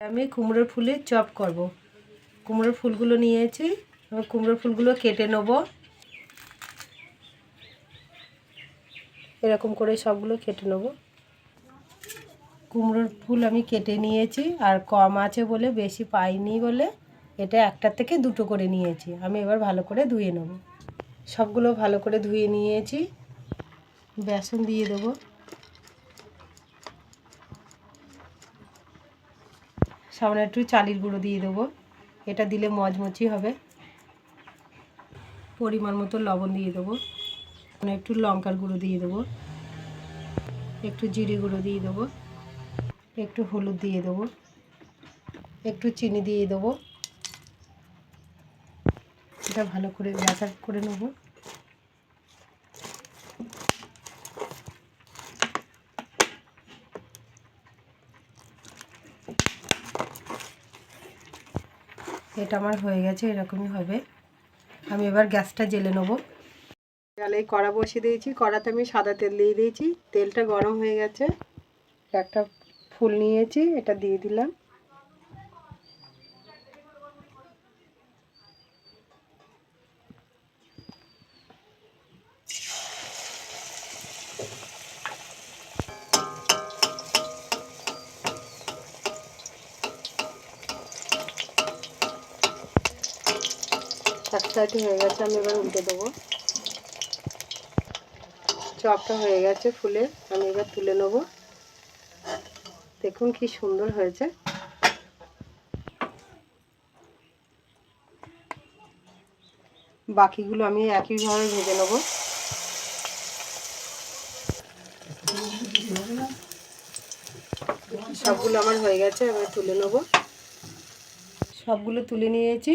আমি কুমড়োর ফুলের চপ করব। কুমড়োর ফুলগুলো নিয়েছি আমি কুমড়োর ফুলগুলো কেটে নেব। এরকম করে সবগুলো কেটে নেব। কুমড়োর ফুল আমি কেটে নিয়েছি, আর কম আছে বলে, বেশি পাইনি বলে, এটা একটা থেকে দুটো করে নিয়েছি। আমি এবার ভালো করে ধুয়ে নেব। সবগুলো ভালো করে ধুয়ে নিয়েছি। বেসন দিয়ে দেবো। সামনে একটু চালির গুঁড়ো দিয়ে দেবো। এটা দিলে মচমচি হবে। পরিমাণ মতো লবণ দিয়ে দেবো। একটু লঙ্কার গুঁড়ো দিয়ে দেবো। একটু জিরে গুঁড়ো দিয়ে দেবো। একটু হলুদ দিয়ে দেবো। একটু চিনি দিয়ে দেবো। এটা ভালো করে ব্যাটার করে নেব। এটা আমার হয়ে গেছে, এরকমই হবে। আমি এবার গ্যাসটা জেলে নেব। এই কড়া বসিয়ে দিয়েছি, কড়াতে আমি সাদা তেল দিয়ে দিয়েছি। তেলটা গরম হয়ে গেছে। একটা ফুল নিয়েছি, এটা দিয়ে দিলাম। সাইডে হয়ে গেছে, আমি এবার উল্টে দেবো। চপটা হয়ে গেছে ফুলে, আমি এবার তুলে নেব। দেখুন কি সুন্দর হয়েছে। বাকিগুলো আমি একইভাবে ভেজে নেব। সবগুলো আমার হয়ে গেছে, এবার তুলে নেব। সবগুলো তুলে নিয়েছি।